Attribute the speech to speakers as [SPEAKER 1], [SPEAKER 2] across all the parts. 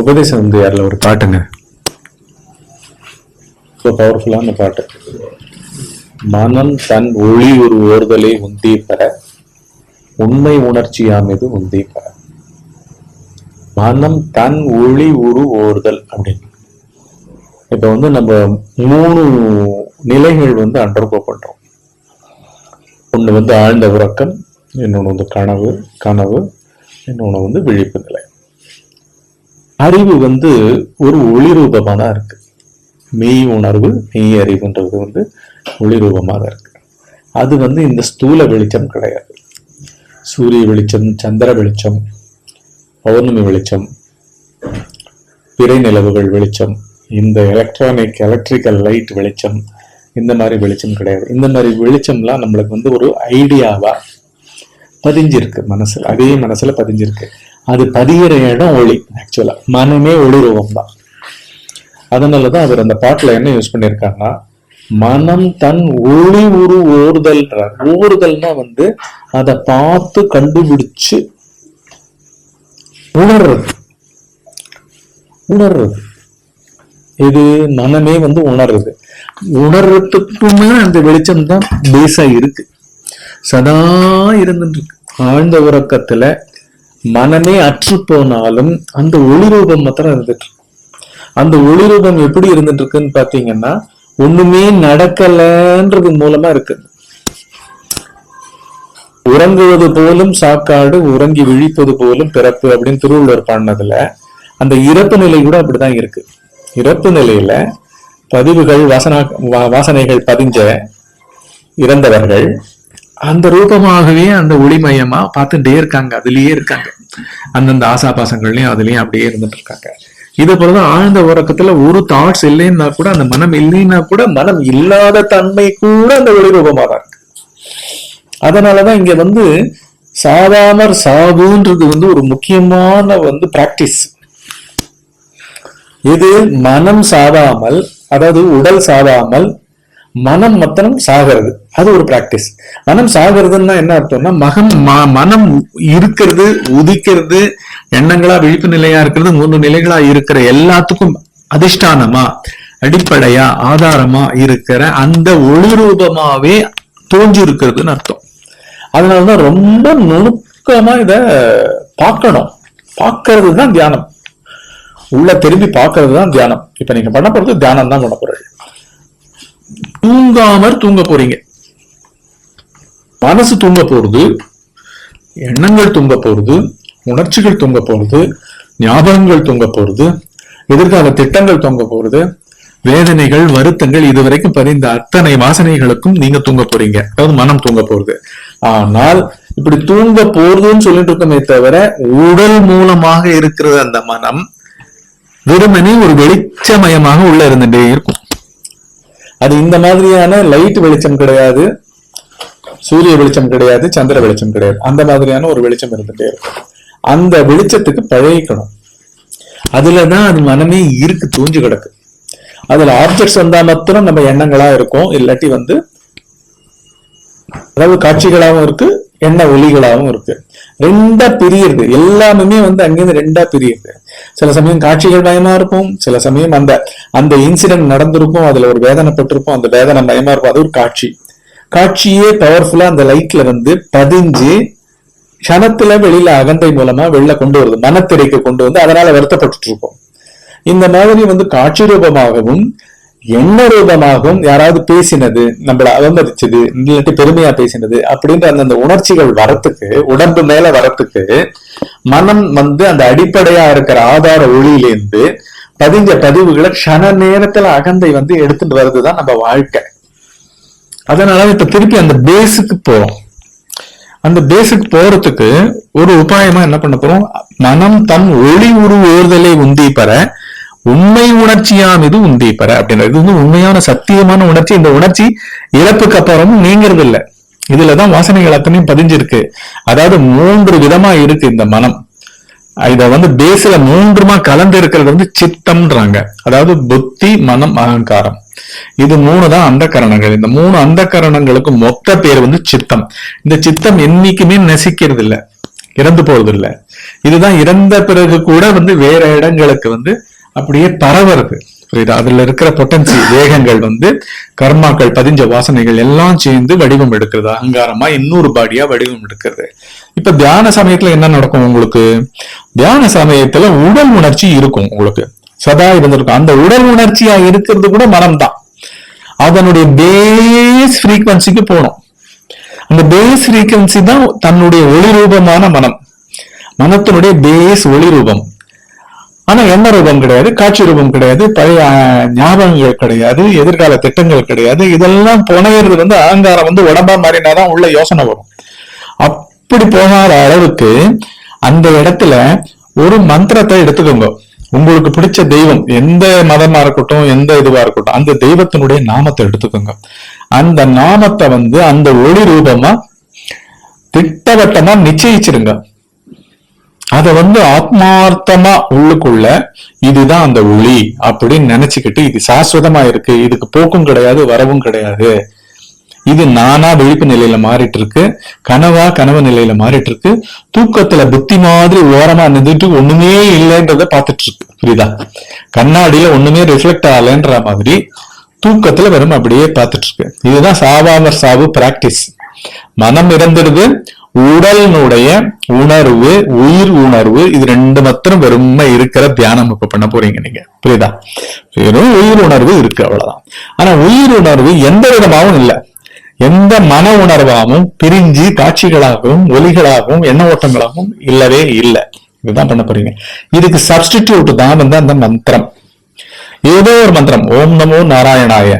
[SPEAKER 1] உபதேசம் வந்து யாரில்? ஒரு பாட்டுங்க. ஸோ பவர்ஃபுல்லான பாட்டு. மனம் தன் ஒளி ஒரு ஓர்தலை உந்தி பெற உண்மை உணர்ச்சியாம் இது உந்தி பெற. மனம் தன் ஒளி உரு ஓர்தல் அப்படின்னு. இப்போ வந்து நம்ம மூணு நிலைகள் வந்து அண்டர்கோ பண்றோம். ஒண்ணு வந்து ஆழ்ந்த உறக்கம் இன்னொன்று வந்து கனவு கனவு இன்னொன்று வந்து விழிப்பு நிலை. அறிவு வந்து ஒரு ஒளி ரூபமாக தான் இருக்கு. மெய் உணர்வு மெய் அறிவுன்றது வந்து ஒளி ரூபமாக இருக்கு. அது வந்து இந்த ஸ்தூல வெளிச்சம் கிடையாது. சூரிய வெளிச்சம் சந்திர வெளிச்சம் பௌர்ணமி வெளிச்சம் பிறை நிலவுகள் வெளிச்சம் இந்த எலக்ட்ரானிக் எலக்ட்ரிக்கல் லைட் வெளிச்சம் இந்த மாதிரி வெளிச்சம் கிடையாது. இந்த மாதிரி வெளிச்சம்லாம் நம்மளுக்கு வந்து ஒரு ஐடியாவா பதிஞ்சிருக்கு மனசில். அதே மனசில் பதிஞ்சிருக்கு. அது பதிகிற இடம் ஒளி ஆக்சுவலா மனமே ஒளிரூபம் தான். அதனால தான் அதனாலதான் அவர் அந்த பாட்டுல என்ன யூஸ் பண்ணியிருக்காருன்னா மனம் தன் ஒளி உரு ஓறுதல்ன்றார் ஓறுதல்னா வந்து அதை பார்த்து கண்டுபிடிச்சு உணர்றது. உணர்றது. இது மனமே வந்து உணர்றது. உணர்றதுக்குமே அந்த வெளிச்சம் தான் பேஸா இருக்கு. சதா இருந்துட்டு இருக்கு. ஆழ்ந்த உறக்கத்துல மனமே அற்று போனாலும் அந்த ஒளி ரூபம் மாத்திரம் இருந்துட்டு அந்த ஒளி ரூபம் எப்படி இருந்துட்டு இருக்குன்னு பாத்தீங்கன்னா ஒண்ணுமே நடக்கலன்றது மூலமா இருக்கு. உறங்குவது போலும் சாக்காடு உறங்கி விழிப்பது போலும் பிறப்பு அப்படின்னு திருவள்ளுவர் பாடினதுல அந்த இறப்பு நிலை கூட அப்படிதான் இருக்கு. இறப்பு நிலையில பதிவுகள் வாசனா வாசனைகள் பதிஞ்ச இறந்தவர்கள் அந்த ரூபமாகவே அந்த ஒளிமயமா பார்த்துட்டே இருக்காங்க. அதுலயே இருக்காங்க. அந்தந்த ஆசாபாசங்கள்லயும் அதுலயும் அப்படியே இருந்துட்டு இருக்காங்க. இதை போலதான் ஆழ்ந்த உறக்கத்துல ஒரு தாட்ஸ் இல்லைன்னா கூட அந்த மனம் இல்லைன்னா கூட மனம் இல்லாத தன்மை கூட அந்த ஒளி ரூபமா தான் இருக்கு. அதனாலதான் இங்க வந்து சாதாமர் சாதுன்றது வந்து ஒரு முக்கியமான வந்து பிராக்டிஸ் இது மனம் சாதாமல் அதாவது உடல் சாதாமல் மனம் மத்தனம் சாகிறது. அது ஒரு பிராக்டிஸ் மனம் சாகிறதுன்னா என்ன அர்த்தம்னா மகம் ம- மனம் இருக்கிறது உதிக்கிறது எண்ணங்களா விழிப்பு நிலையா இருக்கிறது மூன்று நிலைகளா இருக்கிற எல்லாத்துக்கும் அதிஷ்டானமா அடிப்படையா ஆதாரமா இருக்கிற அந்த ஒளி ரூபமாவே தோன்றி இருக்கிறதுன்னு அர்த்தம். அதனாலதான் ரொம்ப நுணுக்கமா இத பார்க்கணும். பார்க்கறது தான் தியானம். உள்ள திரும்பி பார்க்கறது தான் தியானம். இப்ப நீங்க பண்ண போறது தியானம் தான் பண்ண போறீங்க. தூங்காமற் தூங்க போறீங்க. மனசு தூங்க போறது எண்ணங்கள் தூங்க போறது உணர்ச்சிகள் தூங்க போறது ஞாபகங்கள் தூங்க போறது எதிர்கால திட்டங்கள் தூங்க போறது வேதனைகள் வருத்தங்கள் இதுவரைக்கும் பதிந்த அத்தனை வாசனைகளுக்கும் நீங்க தூங்க போறீங்க. அதாவது மனம் தூங்க போறது. ஆனால் இப்படி தூங்க போறதுன்னு சொல்லிட்டு இருக்கோமே தவிர உடல் மூலமாக இருக்கிறது அந்த மனம் வெறுமனே ஒரு வெளிச்சமயமாக உள்ள இருந்துட்டே இருக்கும். அது இந்த மாதிரியான லைட் வெளிச்சம் கிடையாது சூரிய வெளிச்சம் கிடையாது சந்திர வெளிச்சம் கிடையாது. அந்த மாதிரியான ஒரு வெளிச்சம் இருந்துட்டே இருக்கும். அந்த வெளிச்சத்துக்கு பழகிக்கணும் அதுலதான் அது மனமே இருக்கு தூஞ்சு கிடக்கு. அதுல ஆப்ஜெக்ட்ஸ் வந்தா மாத்திரம் நம்ம எண்ணங்களா இருக்கும் இல்லாட்டி வந்து அதாவது காட்சிகளாகவும் இருக்கு எண்ண ஒலிகளாகவும் இருக்கு. ரெண்டா பிரியுது எல்லாமே வந்து அங்கிருந்து ரெண்டா பிரியுது சில சமயம் காட்சிகள் பயமா இருக்கும். சில சமயம் அந்த அந்த இன்சிடென்ட் நடந்திருக்கும். அதுல ஒரு வேதனைப்பட்டிருக்கும். அந்த வேதனை பயமா இருக்கும். அது ஒரு காட்சி. காட்சியே பவர்ஃபுல்லா அந்த லைட்ல வந்து பதிஞ்சு க்ஷணத்துல வெளியில அகந்தை மூலமா வெளில கொண்டு வருது. மனத்திரைக்கு கொண்டு வந்து அதனால வருத்தப்பட்டுட்டு இருக்கோம். இந்த மாதிரி வந்து காட்சி ரூபமாகவும் என்ன ரூபமாகவும் யாராவது பேசினது நம்மள அவமதிச்சது இல்லாட்டி பெருமையா பேசினது அப்படின்ற அந்தந்த உணர்ச்சிகள் வரத்துக்கு உடம்பு மேல வரத்துக்கு மனம் வந்து அந்த அடிப்படையா இருக்கிற ஆதார ஒளியிலேருந்து பதிஞ்ச பதிவுகளை க்ஷண நேரத்துல அகந்தை வந்து எடுத்துட்டு வர்றதுதான் நம்ம வாழ்க்கை. அதனால இப்ப திருப்பி அந்த பேஸுக்கு போறோம். அந்த பேஸுக்கு போறதுக்கு ஒரு உபாயமா என்ன பண்ண போறோம்? மனம் தன் ஒளி உரு உந்தி பெற உண்மை உணர்ச்சியாம் இது உந்தி பெற அப்படின்றது இது வந்து உண்மையான சத்தியமான உணர்ச்சி. இந்த உணர்ச்சி இழப்புக்கு அப்புறமும் நீங்கிறது இல்லை இதுலதான் வாசனைகள் அத்தனையும் பதிஞ்சிருக்கு. அதாவது மூன்று விதமா இருக்கு இந்த மனம். இத வந்து பேஸ்ல மூன்றுமா கலந்து இருக்கிறது வந்து சித்தம்ன்றாங்க. அதாவது புத்தி மனம் அகங்காரம். இது மூணு தான் அந்த கரணங்கள். இந்த மூணு அந்த கரணங்களுக்கு மொத்த பேர் வந்து சித்தம். இந்த சித்தம் என்னைக்குமே நசிக்கிறது இல்லை இறந்து போறது இல்லை இதுதான் இறந்த பிறகு கூட வந்து வேற இடங்களுக்கு வந்து அப்படியே பரவுறது புரியுதா? அதுல இருக்கிற பொட்டன்சி வேகங்கள் வந்து கர்மாக்கள் பதிஞ்ச வாசனைகள் எல்லாம் சேர்ந்து வடிவம் எடுக்கிறது. அங்காரமா இன்னொரு பாடியா வடிவம் எடுக்கிறது. இப்ப தியான சமயத்துல என்ன நடக்கும் உங்களுக்கு? தியான சமயத்துல உடல் உணர்ச்சி இருக்கும் உங்களுக்கு. சதா இருந்திருக்கும். அந்த உடல் உணர்ச்சியா இருக்கிறது கூட மனம் தான் அதனுடைய பேஸ் ஃப்ரீக்வன்சிக்கு போனோம் அந்த பேஸ் ஃப்ரீக்வன்சி தான் தன்னுடைய ஒளி ரூபமான மனம். மனத்தினுடைய பேஸ் ஒளி ரூபம் ஆனா எண்ண ரூபம் கிடையாது காட்சி ரூபம் கிடையாது பழைய ஞாபகங்கள் கிடையாது எதிர்கால திட்டங்கள் கிடையாது. இதெல்லாம் புனையிறது வந்து அகங்காரம் வந்து உடம்பா மாறினாதான் உள்ள யோசனை வரும். அப்படி போகாத அளவுக்கு அந்த இடத்துல ஒரு மந்திரத்தை எடுத்துக்கோங்க. உங்களுக்கு பிடிச்ச தெய்வம் எந்த மதமா இருக்கட்டும் எந்த இதுவா இருக்கட்டும் அந்த தெய்வத்தினுடைய நாமத்தை எடுத்துக்கோங்க. அந்த நாமத்தை வந்து அந்த ஒளி ரூபமா திட்டவட்டமா நிச்சயிச்சிருங்க. அத வந்து ஆத்மார்த்தமா உள்ளுக்குள்ள இதுதான் அந்த ஒளி அப்படின்னு நினைச்சுக்கிட்டு இது சாஸ்வதமா இருக்கு இதுக்கு போக்கும் கிடையாது வரவும் கிடையாது. இது நானா விழிப்பு நிலையில மாறிட்டு இருக்கு கனவா கனவு நிலையில மாறிட்டு இருக்கு தூக்கத்துல புத்தி மாதிரி ஓரமா நின்றுட்டு ஒண்ணுமே இல்லைன்றத பார்த்துட்டு இருக்கு புரியுதா? கண்ணாடியில ஒண்ணுமே ரிஃப்ளெக்ட் ஆகலைன்ற மாதிரி தூக்கத்துல வெறும் அப்படியே பார்த்துட்டு இருக்கு இதுதான் சாவாமர் சாவு பிராக்டிஸ் மனம் இறந்துடுது உடலினுடைய உணர்வு உயிர் உணர்வு இது ரெண்டு மாத்திரம் வெறுமை இருக்கிற தியானம் இப்ப பண்ண போறீங்க நீங்க. புரியுதா? வெறும் உயிர் உணர்வு இருக்கு அவ்வளவுதான். ஆனா உயிர் உணர்வு எந்த விதமாவும் இல்லை. எந்த மன உணர்வாகவும் பிரிஞ்சு காட்சிகளாகவும் ஒலிகளாகவும் எண்ண ஓட்டங்களாகவும் இல்லவே இல்லை. இதுதான் பண்ண போறீங்க. இதுக்கு சப்ஸ்டிடியூட் தான் வந்து அந்த மந்திரம். ஏதோ ஒரு மந்திரம். ஓம் நமோ நாராயணாய.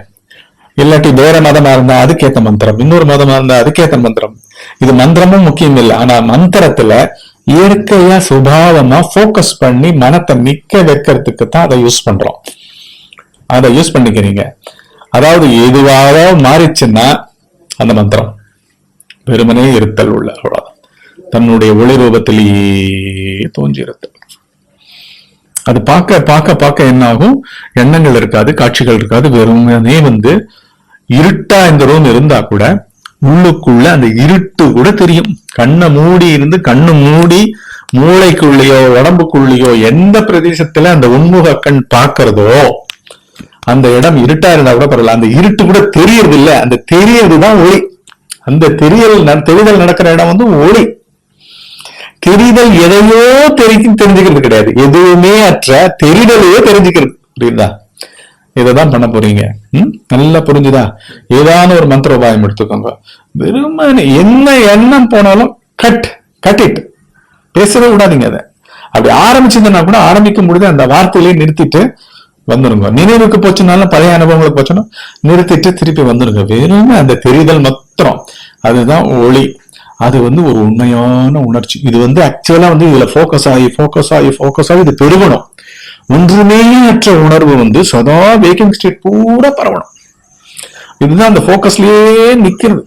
[SPEAKER 1] இல்லாட்டி வேற மதமா இருந்தா அதுக்கேத்த மந்திரம். இன்னொரு மதமா இருந்தா அதுக்கேத்த மந்திரம். இது மந்திரமும் முக்கியம் இல்லை. ஆனா மந்திரத்துல இயற்கையா சுபாவமா போக்கஸ் பண்ணி மனத்தை நிக்க வைக்கிறதுக்கு தான் அதை யூஸ் பண்றோம். அதை யூஸ் பண்ணிக்கிறீங்க. அதாவது எதுவாக மாறிச்சுன்னா அந்த மந்திரம். வெறுமனே இருத்தல் உள்ள அவ்வளவுதான். தன்னுடைய ஒளி ரூபத்திலேயே தோன்றி இருத்தல் அது பார்க்க பார்க்க பார்க்க என்ன ஆகும் எண்ணங்கள் இருக்காது காட்சிகள் இருக்காது. வெறுமனே வந்து இருட்டா இந்த ரூம் இருந்தா கூட உள்ளுக்குள்ள அந்த இருட்டு கூட தெரியும். கண்ணை மூடி இருந்து கண்ணு மூடி மூளைக்குள்ளேயோ உடம்புக்குள்ளேயோ எந்த பிரதேசத்துல அந்த உண்முக கண் பாக்குறதோ அந்த இடம் இருட்டா இருந்தா கூட பரவாயில்ல. அந்த இருட்டு கூட தெரியறது இல்ல அந்த தெரியறதுதான் ஒளி. அந்த தெரியல் ந- தெரிதல் நடக்கிற இடம் வந்து ஒளி. தெரிதல் எதையோ தெரிக்கும் தெரிஞ்சுக்கிறது கிடையாது. எதுவுமே அற்ற தெரிதலையோ தெரிஞ்சுக்கிறது. புரியுதா? இதைதான் பண்ண போறீங்க. ம்? நல்லா புரிஞ்சுதா? ஏதான ஒரு மந்திர உபாயம் எடுத்துக்கோங்க. வெறுமனே என்ன எண்ணம் போனாலும் கட் கட் இட். பேசவே விடாதீங்க அதை. அப்படி ஆரம்பிச்சதுன்னா கூட ஆரம்பிக்கும் பொழுது அந்த வார்த்தையிலேயே நிறுத்திட்டு வந்துருங்க. நினைவுக்கு போச்சுனாலும் பழைய அனுபவங்களுக்கு போச்சுன்னா நிறுத்திட்டு திருப்பி வந்துருங்க. வெறும் அந்த தெரிதல் மாத்திரம். அதுதான் ஒளி. அது வந்து ஒரு உண்மையான உணர்ச்சி. இது வந்து ஆக்சுவலா வந்து இதுல ஃபோக்கஸ் ஆகி ஃபோக்கஸ் ஆகி ஃபோக்கஸ் ஆகி இது பெருகணும். ஒன்றுமே அற்ற உணர்வு வந்து சதா வேக்கிங் ஸ்டேட் பூரா பரவணும். இதுதான் அந்த ஃபோக்கஸ்லயே நிக்கிறது.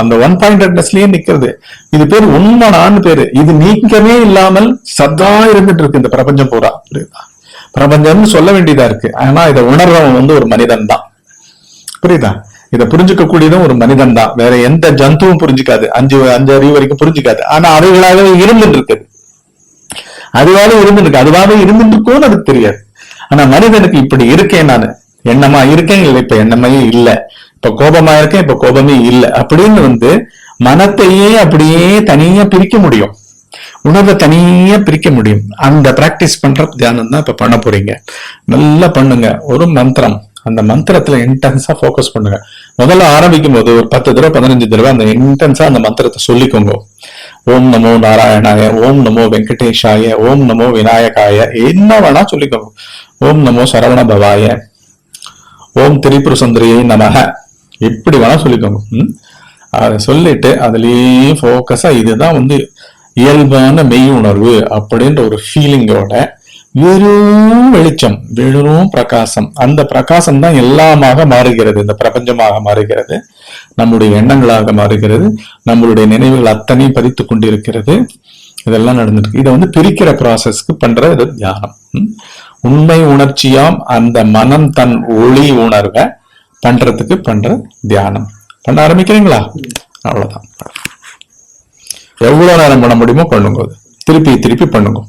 [SPEAKER 1] அந்த ஒன் பாயிண்ட் அட்னஸ்லயே நிக்கிறது. இது பேர் உண்மனான்னு பேரு. இது நீக்கமே இல்லாமல் சதா இருந்துட்டு இருக்கு இந்த பிரபஞ்சம் பூரா. புரியுதா? பிரபஞ்சம்னு சொல்ல வேண்டியதா இருக்கு. ஆனா இதை உணர்றவன் வந்து ஒரு மனிதன் தான் புரியுதா? இதை புரிஞ்சுக்க கூடியதும் ஒரு மனிதன் தான் வேற எந்த ஜந்துவும் புரிஞ்சுக்காது. அஞ்சு அஞ்சு அறிவு வரைக்கும் புரிஞ்சுக்காது. ஆனா அவைகளாகவே இருந்துட்டு இருக்குது. அதுவாக இருந்துருக்கு. அதுவாக இருந்துட்டு இருக்கும்னு அதுக்கு தெரியாது. ஆனா மனிதனுக்கு இப்படி இருக்கேன் நானு. எண்ணமா இருக்கேன் இல்லை இப்ப எண்ணமே இல்ல. இப்ப கோபமா இருக்கேன் இப்ப கோபமே இல்ல. அப்படின்னு வந்து மனத்தையே அப்படியே தனியா பிரிக்க முடியும். உணர்வை தனியா பிரிக்க முடியும். அந்த பிராக்டிஸ் பண்ற தியானம் தான் இப்ப பண்ண போறீங்க. நல்லா பண்ணுங்க. ஒரு மந்திரம். அந்த மந்திரத்துல இன்டென்ஸா ஃபோக்கஸ் பண்ணுங்க. முதல்ல ஆரம்பிக்கும் போது ஒரு பத்து தடவை பதினஞ்சு தடவை அந்த இன்டென்ஸா அந்த மந்திரத்தை சொல்லிக்கோங்க. ஓம் நமோ நாராயணாய ஓம் நமோ வெங்கடேஷாய ஓம் நமோ விநாயகாய என்ன வேணா சொல்லிக்கோங்க. ஓம் நமோ சரவண பவாய ஓம் திரிபுர சுந்தரியை நமக. எப்படி வேணா சொல்லிக்கோங்க. உம் அதை சொல்லிட்டு அதுலயும் ஃபோக்கஸா இதுதான் வந்து இயல்பான மெய் உணர்வு அப்படின்ற ஒரு ஃபீலிங்கோட வெறும் வெளிச்சம் வெறும் பிரகாசம். அந்த பிரகாசம் தான் எல்லாமாக மாறுகிறது. இந்த பிரபஞ்சமாக மாறுகிறது. நம்முடைய எண்ணங்களாக மாறுகிறது. நம்மளுடைய நினைவுகள் அத்தனையும் பதித்துக் கொண்டிருக்கிறது. இதெல்லாம் நடந்துருக்கு. இதை வந்து பிரிக்கிற ப்ராசஸ்க்கு பண்ற இது தியானம். உண்மை உணர்ச்சியாம் அந்த மனம் தன் ஒளி உணர்வை பண்றதுக்கு பண்ற தியானம். பண்ண ஆரம்பிக்கிறீங்களா? அவ்வளவுதான். எவ்வளவு நேரம் பண்ண முடியுமோ பண்ணுங்க திருப்பி திருப்பி பண்ணுங்க.